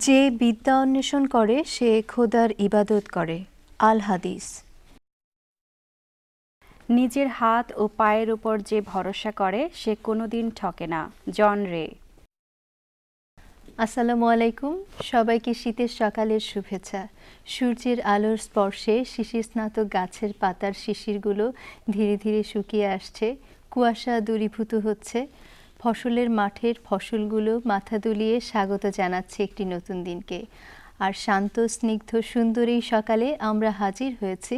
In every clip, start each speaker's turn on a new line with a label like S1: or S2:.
S1: যে বিদ্যা অন্বেষণ করে, সে খোদার ইবাদত করে। আল হাদিস।
S2: নিজের হাত ও পায়ের উপর যে ভরসা করে, সে কোনোদিন ঠকে না। জন রে।
S1: আসসালামু আলাইকুম। সবাইকে শীতের সকালের শুভেচ্ছা। সূর্যের আলোর স্পর্শে শিশির স্নাতক গাছের পাতার শিশিরগুলো ধীরে ধীরে শুকিয়ে আসছে। কুয়াশা দূরীভূত হচ্ছে। ফসলের মাঠের ফসলগুলো মাথা দুলিয়ে স্বাগত জানাচ্ছে একটি নতুন দিনকে। আর শান্ত, স্নিগ্ধ, সুন্দর এই সকালে আমরা হাজির হয়েছি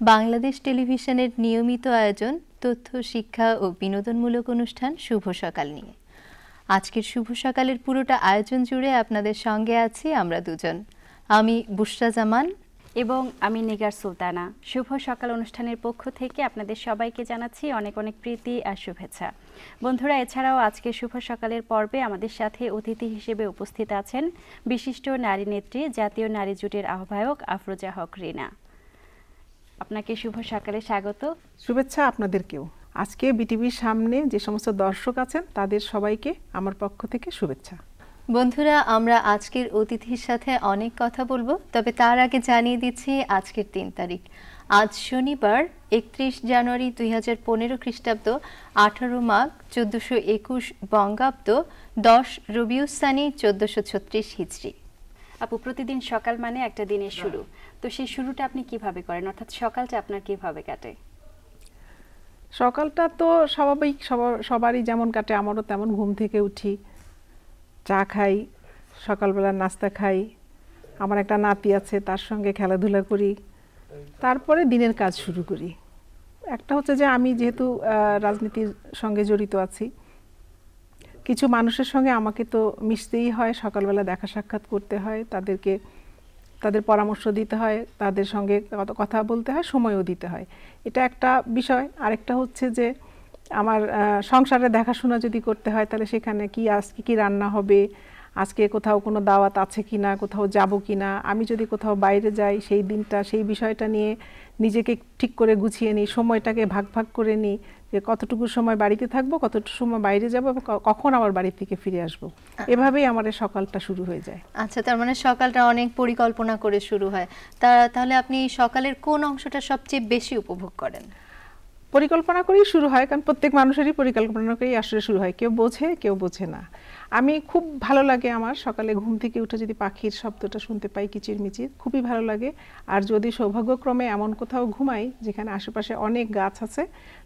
S1: বাংলাদেশ টেলিভিশনের নিয়মিত আয়োজন, তথ্য, শিক্ষা ও বিনোদনমূলক অনুষ্ঠান শুভ সকাল নিয়ে। আজকের শুভ সকালের পুরোটা আয়োজন জুড়ে আপনাদের সঙ্গে আছি আমরা দুজন। আমি বুশরা জামান
S2: এবং আমি নিগার সুলতানা। শুভ সকাল অনুষ্ঠানের পক্ষ থেকে আপনাদের সবাইকে জানাচ্ছি অনেক অনেক প্রীতি আর শুভেচ্ছা। বন্ধুরা, এছাড়াও আজকে শুভ সকালের পর্বে আমাদের সাথে অতিথি হিসেবে উপস্থিত আছেন বিশিষ্ট নারী নেত্রী, জাতীয় নারী জোটের আহ্বায়ক আফরোজা হক রিনা। আপনাকে শুভ সকালে স্বাগত।
S3: শুভেচ্ছা আপনাদেরকেও। আজকে বিটিভির সামনে যে সমস্ত দর্শক আছেন, তাদের সবাইকে আমার পক্ষ থেকে শুভেচ্ছা।
S1: বন্ধুরা আমরা আজকের অতিথির সাথে অনেক কথা বলব তবে তার আগে জানিয়ে দিচ্ছি আজকের তিন তারিখ। আজ শনিবার একত্রিশ জানুয়ারি দুই হাজার পনেরো খ্রিস্টাব্দ আঠারো মাঘ চোদ্দোশো একুশ বঙ্গাব্দ দশ রবিউসানি চোদ্দোশো ছত্রিশ হিজড়ি।
S2: আপু প্রতিদিন সকাল মানে একটা দিনের শুরু। তো সেই শুরুটা আপনি কীভাবে করেন? অর্থাৎ সকালটা আপনার কীভাবে কাটে?
S3: সকালটা তো স্বাভাবিক সবার সবারই যেমন কাটে আমারও তেমন ঘুম থেকে উঠি। চা খাই, সকালবেলা নাস্তা খাই। আমার একটা নাতি আছে, তার সঙ্গে খেলাধুলা করি। তারপরে দিনের কাজ শুরু করি। একটা হচ্ছে যে আমি যেহেতু রাজনীতির সঙ্গে জড়িত আছি, কিছু মানুষের সঙ্গে আমাকে তো মিশতেই হয়, সকালবেলা দেখা সাক্ষাৎ করতে হয়, তাদেরকে, তাদের পরামর্শ দিতে হয়, তাদের সঙ্গে কথা বলতে হয়, সময়ও দিতে হয়। এটা একটা বিষয়। আরেকটা হচ্ছে যে আমার সংসারে দেখাশোনা যদি করতে হয় তাহলে সেখানে কি আজকে কি রান্না হবে? আজকে কোথাও কোনো দাওয়াত আছে কি না কোথাও যাব কি না আমি যদি কোথাও বাইরে যাই সেই দিনটা সেই বিষয়টা নিয়ে নিজেকে ঠিক করে গুছিয়ে নিই সময়টাকে ভাগ ভাগ করে নিই যে কতটুকু সময় বাড়িতে থাকব কতটুকু সময় বাইরে যাব এবং কখন আবার বাড়ি থেকে ফিরে আসব। এভাবেই আমার সকালটা শুরু হয়ে যায়।
S1: আচ্ছা তার মানে সকালটা অনেক পরিকল্পনা করে শুরু হয়। তা তাহলে আপনি সকালের কোন অংশটা সবচেয়ে বেশি উপভোগ করেন?
S3: পরিকল্পনা করেই শুরু হয় কারণ প্রত্যেক মানুষেরই পরিকল্পনা করেই আসলে শুরু হয়। কেউ বোঝে কেউ বোঝে না। আমি খুব ভালো লাগে আমার সকালে ঘুম থেকে উঠে যদি পাখির শব্দটা শুনতে পাই কিচিরমিচির খুবই ভালো লাগে। আর যদি সৌভাগ্যক্রমে এমন কোথাও ঘুমাই যেখানে আশেপাশে অনেক গাছ আছে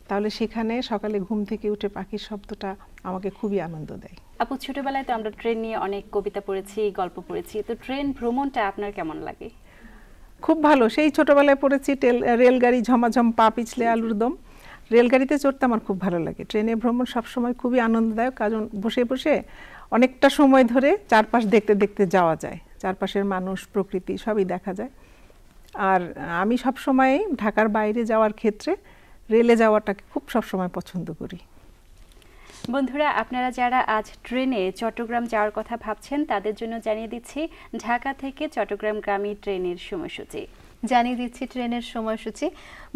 S3: তাহলে সেখানে সকালে ঘুম থেকে উঠে পাখির শব্দটা আমাকে খুবই আনন্দ দেয়।
S2: আপু ছোটবেলায় তো আমরা ট্রেন নিয়ে অনেক কবিতা পড়েছি গল্প পড়েছি। তো ট্রেন ভ্রমণটা আপনার কেমন লাগে?
S3: খুব ভালো। সেই ছোটবেলায় পড়েছি রেলগাড়ি ঝমাঝম পা পিছলে আলুর দম। রেলগাড়িতে চড়তে আমার খুব ভালো লাগে। ট্রেনে ভ্রমণ সবসময় খুবই আনন্দদায়ক, কারণ বসে বসে অনেকটা সময় ধরে চারপাশ দেখতে দেখতে যাওয়া যায়। চারপাশের মানুষ, প্রকৃতি সবই দেখা যায়। আর আমি সবসময়ই ঢাকার বাইরে যাওয়ার ক্ষেত্রে রেলে যাওয়াটাকে খুব সবসময় পছন্দ করি।
S2: বন্ধুরা, আপনারা যারা আজ ট্রেনে চট্টগ্রাম যাওয়ার কথা ভাবছেন, তাদের জন্য জানিয়ে দিচ্ছি, ঢাকা থেকে চট্টগ্রামগামী ট্রেনের সময়সূচি।
S1: জানিয়ে দিচ্ছি ট্রেনের সময়সূচি।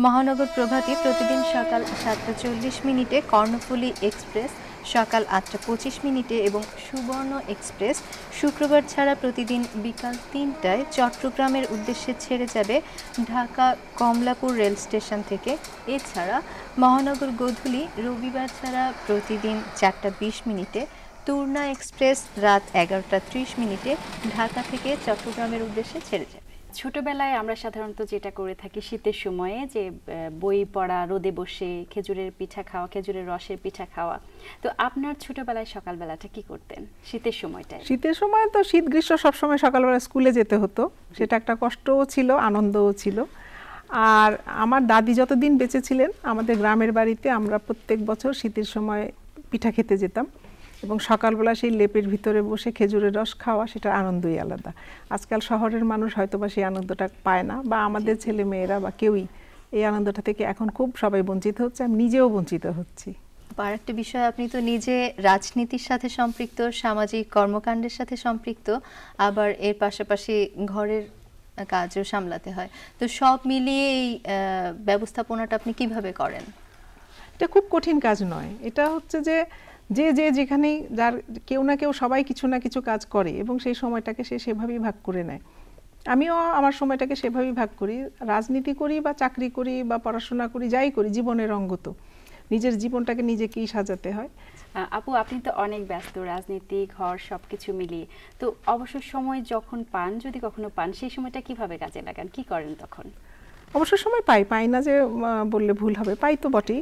S1: মহানগর প্রভাতী প্রতিদিন সকাল সাতটা চল্লিশ মিনিটে কর্ণফুলী এক্সপ্রেস, সকাল আটটা পঁচিশ মিনিটে এবং সুবর্ণ এক্সপ্রেস। শুক্রবার ছাড়া প্রতিদিন বিকাল তিনটায় চট্টগ্রামের উদ্দেশ্যে ছেড়ে যাবে ঢাকা কমলাপুর রেল স্টেশন থেকে। এছাড়া মহানগর গোধূলি রবিবার ছাড়া প্রতিদিন চারটা বিশ মিনিটে তুর্না এক্সপ্রেস রাত এগারোটা ত্রিশ মিনিটে ঢাকা থেকে চট্টগ্রামের উদ্দেশ্যে ছেড়ে যাবে।
S2: ছোটবেলায় আমরা সাধারণত যেটা করে থাকি শীতের সময়ে যে বই পড়া, রোদে বসে, খেজুরের পিঠা খাওয়া, খেজুরের রসের পিঠা খাওয়া। তো আপনার ছোটবেলায় সকালবেলাটা কি করতেন? শীতের সময়টায়?
S3: শীতের সময় তো শীত গ্রীষ্ম সবসময় সকালবেলা স্কুলে যেতে হতো। সেটা একটা কষ্টও ছিল, আনন্দও ছিল। আর আমার দাদি যতদিন বেঁচে ছিলেন, আমাদের গ্রামের বাড়িতে আমরা প্রত্যেক বছর শীতের সময় পিঠা খেতে যেতাম। এবং সকালবেলা সেই লেপের ভিতরে বসে খেজুরের রস খাওয়া সেটা আনন্দই আলাদা। আজকাল শহরের মানুষ হয়তো বা সেই আনন্দটা পায় না বা আমাদের ছেলে মেয়েরা বা কেউই এই আনন্দটা থেকে এখন খুব সবাই বঞ্চিত হচ্ছে আমি নিজেও বঞ্চিত হচ্ছি।
S1: আর একটা বিষয় আপনি তো নিজে রাজনীতির সাথে সম্পৃক্ত সামাজিক কর্মকাণ্ডের সাথে সম্পৃক্ত আবার এর পাশাপাশি ঘরের কাজও সামলাতে হয়। তো সব মিলিয়ে এই ব্যবস্থাপনাটা আপনি কীভাবে করেন?
S3: এটা খুব কঠিন কাজ নয়। এটা হচ্ছে যে যে যে যেখানেই যার কেউ না কেউ সবাই কিছু না কিছু কাজ করে এবং সেই সময়টাকে সে সেভাবেই ভাগ করে নেয়। আমিও আমার সময়টাকে সেভাবেই ভাগ করি। রাজনীতি করি বা চাকরি করি বা পড়াশোনা করি, যাই করি, জীবনের অঙ্গত নিজের জীবনটাকে নিজেকেই সাজাতে হয়।
S2: আপু, আপনি তো অনেক ব্যস্ত, রাজনীতি, ঘর, সবকিছু মিলিয়ে। তো অবসর সময় যখন পান, যদি কখনো পান, সেই সময়টা কীভাবে কাজে লাগান? কি করেন তখন?
S3: অবসর সময় পাই পাই না যে বললে ভুল হবে পাই তো বটেই।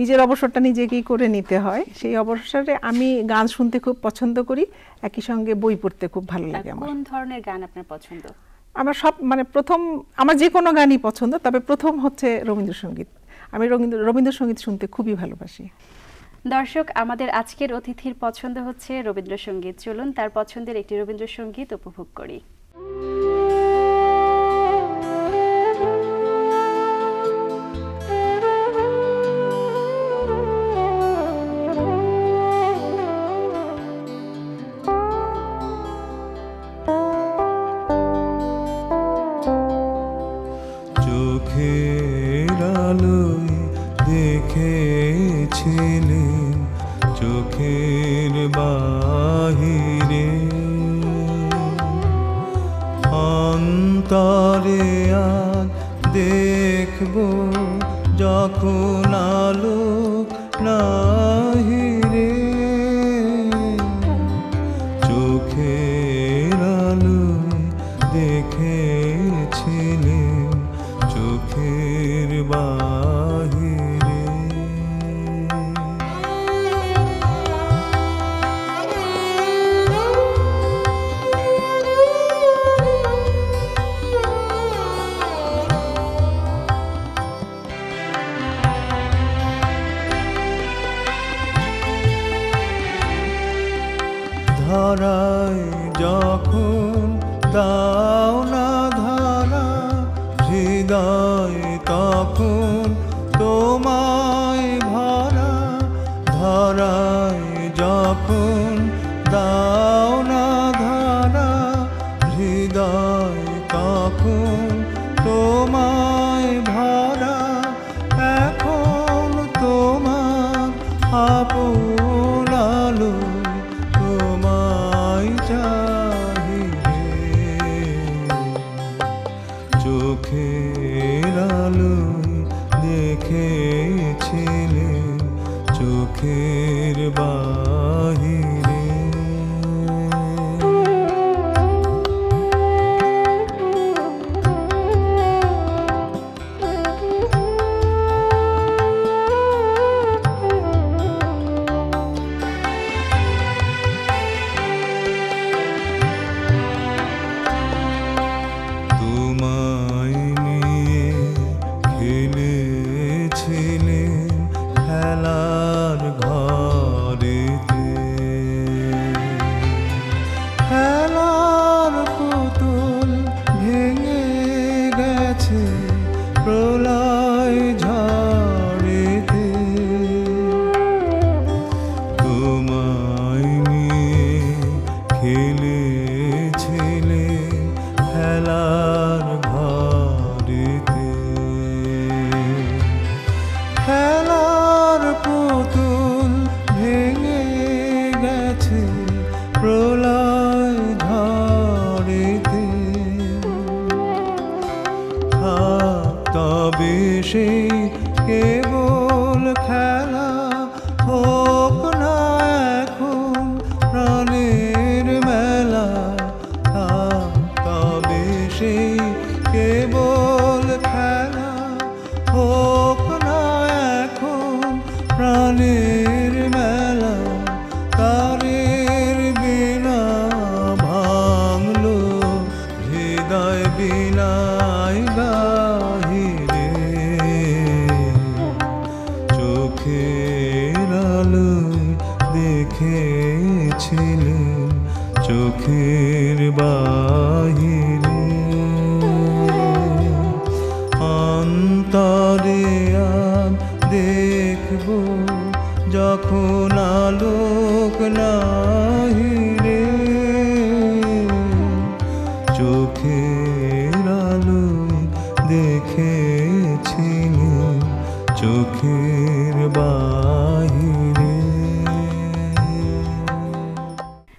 S3: নিজের অবসরটা নিজেকেই করে নিতে হয়। সেই অবসরে আমি গান শুনতে খুব পছন্দ করি একই সঙ্গে বই পড়তে খুব ভালো লাগে আমার।
S2: কোন ধরনের গান আপনার পছন্দ?
S3: আমার সব মানে প্রথম আমার যে কোনো গানই পছন্দ তবে প্রথম হচ্ছে রবীন্দ্রসঙ্গীত। আমি রবীন্দ্র রবীন্দ্রসঙ্গীত শুনতে খুবই ভালোবাসি।
S2: দর্শক আমাদের আজকের অতিথির পছন্দ হচ্ছে রবীন্দ্রসঙ্গীত। চলুন তার পছন্দের একটি রবীন্দ্রসঙ্গীত উপভোগ করি।
S4: দেখেছিলেন চোখের বাহিরে। অন্তরে আর দেখব যখন আলো নাহিরে চোখের আলো দেখেছিলেন চোখের বাহিরে। হৃদয় তখন তোমায় দেখেছিলেন চোখের বাহিরে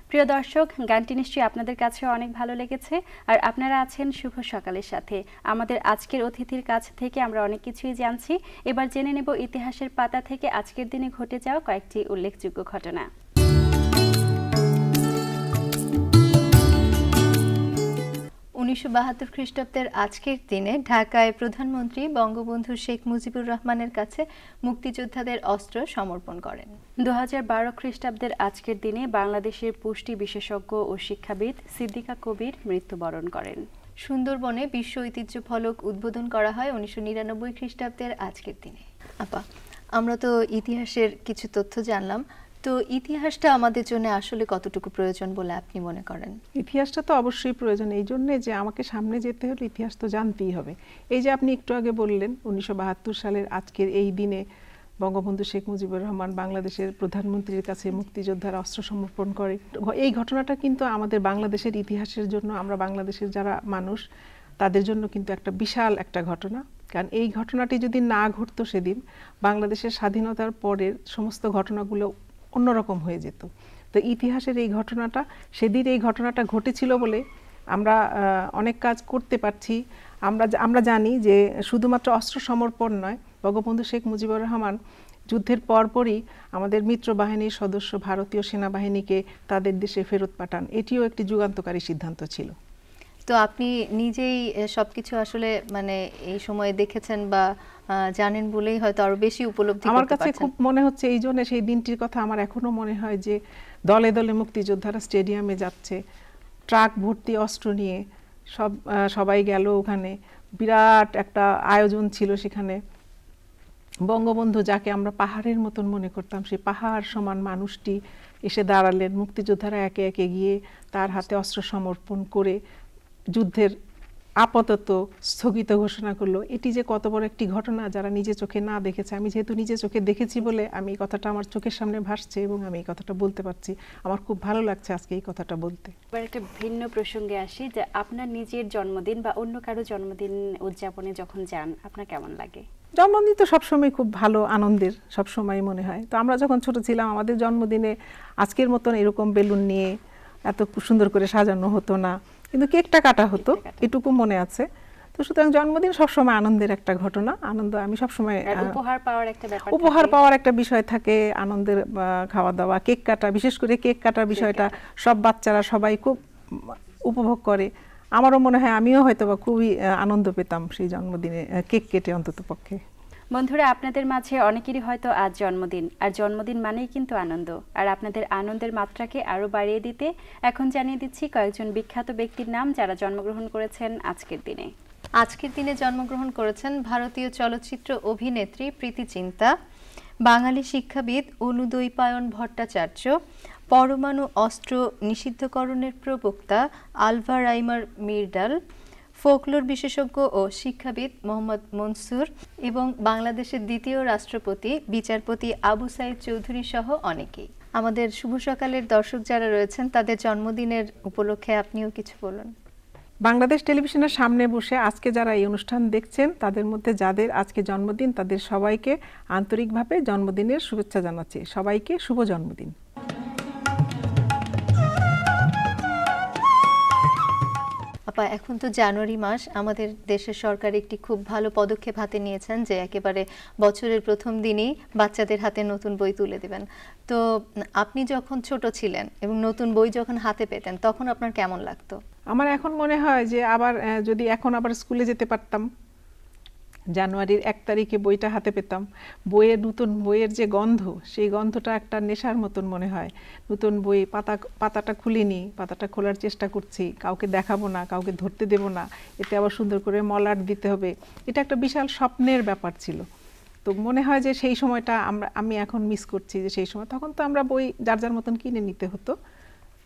S2: প্রিয় দর্শক, গানটি নিশ্চয়ই আপনাদের কাছে অনেক ভালো লেগেছে। আর আপনারা আছেন শুভ সকালের সাথে। আমাদের আজকের অতিথির কাছ থেকে আমরা অনেক কিছুই জানছি। এবার জেনে নেব ইতিহাসের পাতা থেকে আজকের দিনে ঘটে যাওয়া কয়েকটি উল্লেখযোগ্য ঘটনা।
S1: উনিশশো বাহাত্তর খ্রিস্টাব্দের আজকের দিনে ঢাকায় প্রধানমন্ত্রী বঙ্গবন্ধু শেখ মুজিবুর রহমানের কাছে মুক্তিযোদ্ধাদের অস্ত্র সমর্পণ করেন।
S2: দু বারো খ্রিস্টাব্দের আজকের দিনে বাংলাদেশের পুষ্টি বিশেষজ্ঞ ও শিক্ষাবিদ সিদ্দিকা কবির মৃত্যুবরণ করেন।
S1: সুন্দরবনে বিশ্ব ঐতিহ্য ফলক উদ্বোধন করা হয় উনিশশো নিরানব্বই খ্রিস্টাব্দের আজকের দিনে। আপা আমরা তো ইতিহাসের কিছু তথ্য জানলাম। তো ইতিহাসটা আমাদের জন্য আসলে কতটুকু প্রয়োজন বলে আপনি মনে করেন?
S3: ইতিহাসটা তো অবশ্যই প্রয়োজন। এই জন্যে যে আমাকে সামনে যেতে হলে ইতিহাস তো জানতেই হবে। এই যে আপনি একটু আগে বললেন উনিশশো বাহাত্তর সালের আজকের এই দিনে বঙ্গবন্ধু শেখ মুজিবুর রহমান বাংলাদেশের প্রধানমন্ত্রীর কাছে মুক্তিযোদ্ধার অস্ত্র সমর্পণ করে। এই ঘটনাটা কিন্তু আমাদের বাংলাদেশের ইতিহাসের জন্য আমরা বাংলাদেশের যারা মানুষ তাদের জন্য কিন্তু একটা বিশাল একটা ঘটনা। কারণ এই ঘটনাটি যদি না ঘটতো সেদিন বাংলাদেশের স্বাধীনতার পরের সমস্ত ঘটনাগুলো অন্যরকম হয়ে যেত। তো ইতিহাসের এই ঘটনাটা, সেদিন এই ঘটনাটা ঘটেছিল বলে আমরা অনেক কাজ করতে পারছি। আমরা আমরা জানি যে শুধুমাত্র অস্ত্র সমর্পণ নয়, বঙ্গবন্ধু শেখ মুজিবুর রহমান যুদ্ধের পরপরই আমাদের মিত্র বাহিনীর সদস্য ভারতীয় সেনাবাহিনীকে তাদের দেশে ফেরত পাঠান। এটিও একটি যুগান্তকারী সিদ্ধান্ত ছিল।
S1: তো আপনি নিজেই সবকিছু আসলে মানে এই সময়ে দেখেছেন বা জানেন বলেই হয়তো আরও বেশি উপলব্ধি
S3: আমার কাছে খুব মনে হচ্ছে এই জন্য সেই দিনটির কথা আমার এখনও মনে হয় যে দলে দলে মুক্তিযোদ্ধারা স্টেডিয়ামে যাচ্ছে ট্রাক ভর্তি অস্ত্র নিয়ে সব সবাই গেল ওখানে। বিরাট একটা আয়োজন ছিল সেখানে। বঙ্গবন্ধু যাকে আমরা পাহাড়ের মতন মনে করতাম সেই পাহাড় সমান মানুষটি এসে দাঁড়ালেন। মুক্তিযোদ্ধারা একে একে গিয়ে তার হাতে অস্ত্র সমর্পণ করে যুদ্ধের আপাতত স্থগিত ঘোষণা করল। এটি যে কত বড় একটি ঘটনা যারা নিজে চোখে না দেখেছে। আমি যেহেতু নিজে চোখে দেখেছি বলে আমি এই কথাটা আমার চোখের সামনে ভাসছে এবং আমি এই কথাটা বলতে পারছি। আমার খুব ভালো লাগছে আজকে এই কথাটা বলতে।
S2: এবার একটা ভিন্ন প্রসঙ্গে আসি যে আপনার নিজের জন্মদিন বা অন্য কারও জন্মদিন উদযাপনে যখন যান আপনার কেমন লাগে?
S3: জন্মদিন তো সবসময় খুব ভালো আনন্দের সবসময় মনে হয়। তো আমরা যখন ছোট ছিলাম আমাদের জন্মদিনে আজকের মতন এরকম বেলুন নিয়ে এত সুন্দর করে সাজানো হতো না। কিন্তু কেকটা কাটা হতো এটুকু মনে আছে। তো সুতরাং জন্মদিন সবসময় আনন্দের একটা ঘটনা। আনন্দ আমি সবসময়
S2: উপহার পাওয়ার একটা ব্যাপার
S3: উপহার পাওয়ার একটা বিষয় থাকে আনন্দের খাওয়া দাওয়া কেক কাটা বিশেষ করে কেক কাটার বিষয়টা সব বাচ্চারা সবাই খুব উপভোগ করে। আমারও মনে হয় আমিও হয়তো বা খুবই আনন্দ পেতাম সেই জন্মদিনে কেক কেটে অন্তত পক্ষে
S2: বন্ধুরা, আপনাদের মাঝে অনেকেরই হয়তো আজ জন্মদিন। আর জন্মদিন মানেই কিন্তু আনন্দ। আর আপনাদের আনন্দের মাত্রাকে আরও বাড়িয়ে দিতে এখন জানিয়ে দিচ্ছি কয়েকজন বিখ্যাত ব্যক্তির নাম যারা জন্মগ্রহণ করেছেন আজকের দিনে।
S1: আজকের দিনে জন্মগ্রহণ করেছেন ভারতীয় চলচ্চিত্র অভিনেত্রী প্রীতি চিন্তা, বাঙালি শিক্ষাবিদ অনুদৈপায়ন ভট্টাচার্য, পরমাণু অস্ত্র নিষিদ্ধকরণের প্রবক্তা আলভা রাইমার মির্ডাল ফোকলোর বিশেষজ্ঞ ও শিক্ষাবিদ মোহাম্মদ মনসুর এবং বাংলাদেশের দ্বিতীয় রাষ্ট্রপতি, বিচারপতি আবু সাইদ চৌধুরী সহ অনেকেই। আমাদের শুভ সকালের দর্শক যারা রয়েছেন, তাদের জন্মদিনের উপলক্ষে আপনিও কিছু বলুন।
S3: বাংলাদেশ টেলিভিশনের সামনে বসে আজকে যারা এই অনুষ্ঠান দেখছেন, তাদের মধ্যে যাদের আজকে জন্মদিন, তাদের সবাইকে আন্তরিকভাবে জন্মদিনের শুভেচ্ছা জানাচ্ছি। সবাইকে শুভ জন্মদিন।
S1: আপা, এখন তো জানুয়ারি মাস। আমাদের দেশের সরকার একটি খুব ভালো পদক্ষেপ হাতে নিয়েছেন যে একেবারে বছরের প্রথম দিনই বাচ্চাদের হাতে নতুন বই তুলে দেবেন। তো আপনি যখন ছোট ছিলেন এবং নতুন বই যখন হাতে পেতেন, তখন আপনার কেমন লাগতো?
S3: আমার এখন মনে হয় যে আবার যদি এখন আবার স্কুলে যেতে পারতাম। জানুয়ারির এক তারিখে বইটা হাতে পেতাম। বইয়ের নতুন বইয়ের যে গন্ধ, সেই গন্ধটা একটা নেশার মতন মনে হয়। নতুন বই, পাতা, পাতাটা খুলিনি, পাতাটা খোলার চেষ্টা করছি, কাউকে দেখাবো না, কাউকে ধরতে দেবো না, এতে আবার সুন্দর করে মলাট দিতে হবে। এটা একটা বিশাল স্বপ্নের ব্যাপার ছিল। তো মনে হয় যে সেই সময়টা আমরা, আমি এখন মিস করছি যে সেই সময়। তখন তো আমরা বই যার যার মতন কিনে নিতে হতো।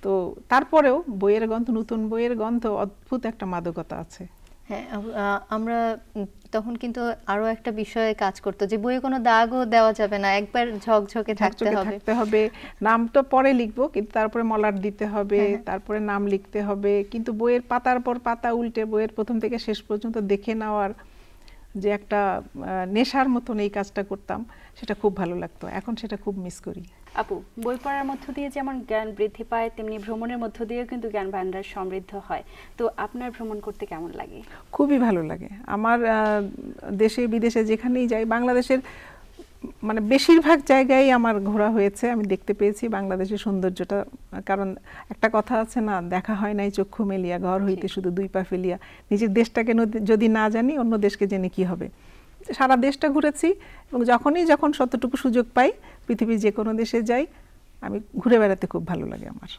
S3: তো তারপরেও বইয়ের গন্ধ, নতুন বইয়ের গন্ধ অদ্ভুত একটা মাদকতা আছে।
S1: হ্যাঁ আমরা তখন কিন্তু আরও একটা বিষয়ে কাজ করতো যে বইয়ে কোনো দাগও দেওয়া যাবে না একবার ঝকঝকে থাকতে হবে।
S3: থাকতে হবে। নাম তো পরে লিখব কিন্তু তারপরে মলাট দিতে হবে
S1: হ্যাঁ, হ্যাঁ।
S3: তারপরে নাম লিখতে হবে। কিন্তু বইয়ের পাতার পর পাতা উল্টে বইয়ের প্রথম থেকে শেষ পর্যন্ত দেখে নেওয়ার যে একটা নেশার মতন এই কাজটা করতাম। সেটা খুব ভালো লাগতো। এখন সেটা খুব মিস করি।
S2: আপু বই পড়ার মধ্য দিয়ে যেমন জ্ঞান বৃদ্ধি পায় তেমনি ভ্রমণের মধ্য দিয়েও কিন্তু জ্ঞান ভান্ডার সমৃদ্ধ হয়। তো আপনার ভ্রমণ করতে কেমন লাগে?
S3: খুবই ভালো লাগে। আমার দেশে বিদেশে যেখানেই যাই বাংলাদেশের মানে বেশিরভাগ জায়গায় আমার ঘোরা হয়েছে আমি দেখতে পেয়েছি বাংলাদেশের সৌন্দর্যটা। কারণ একটা কথা আছে না দেখা হয় নাই চক্ষু মেলিয়া ঘর হইতে শুধু দুই পা ফেলিয়া। নিজের দেশটাকে যদি না জানি অন্য দেশকে জেনে কি হবে? সারা দেশটা ঘুরেছি এবং যখনই যখন শতটুকু সুযোগ পাই, পৃথিবীর যে কোনো দেশে যাই, আমি ঘুরে বেড়াতে খুব ভালো লাগে আমার।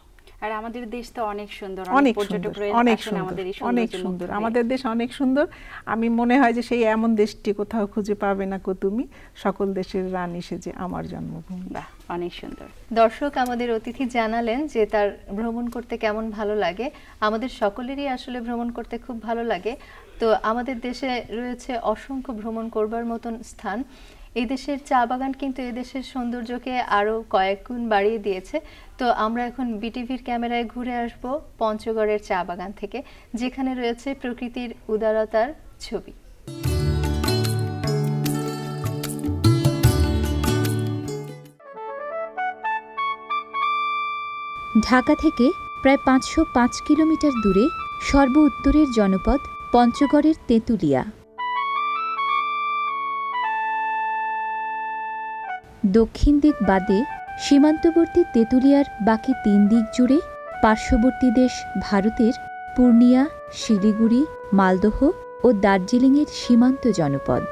S2: আর আমাদের দেশ তো অনেক সুন্দর
S3: অনেক সুন্দর অনেক সুন্দর অনেক সুন্দর আমাদের দেশ অনেক সুন্দর। আমি মনে হয় যে সেই এমন দেশটি কোথাও খুঁজে পাবে না কো তুমি সকল দেশের রানী সেজে আমার জন্মভূমি।
S2: বাহ অনেক সুন্দর।
S1: দর্শক আমাদের অতিথি জানালেন যে তার ভ্রমণ করতে কেমন ভালো লাগে। আমাদের সকলেরই আসলে ভ্রমণ করতে খুব ভালো লাগে। তো আমাদের দেশে রয়েছে অসংখ্য ভ্রমণ করবার মতন স্থান। এই দেশের চা বাগান কিন্তু এই দেশের সৌন্দর্যকে আরও কয়েক গুণ বাড়িয়ে দিয়েছে। তো আমরা এখন বিটিভির ক্যামেরায় ঘুরে আসব পঞ্চগড়ের চা বাগান থেকে, যেখানে রয়েছে প্রকৃতির উদারতার ছবি।
S5: ঢাকা থেকে প্রায় পাঁচশো পাঁচ কিলোমিটার দূরে সর্ব উত্তরের জনপদ পঞ্চগড়ের তেঁতুলিয়া। দক্ষিণ দিক বাদে সীমান্তবর্তী তেঁতুলিয়ার বাকি তিন দিক জুড়ে পার্শ্ববর্তী দেশ ভারতের পূর্ণিয়া, শিলিগুড়ি, মালদহ ও দার্জিলিংয়ের সীমান্ত জনপদ।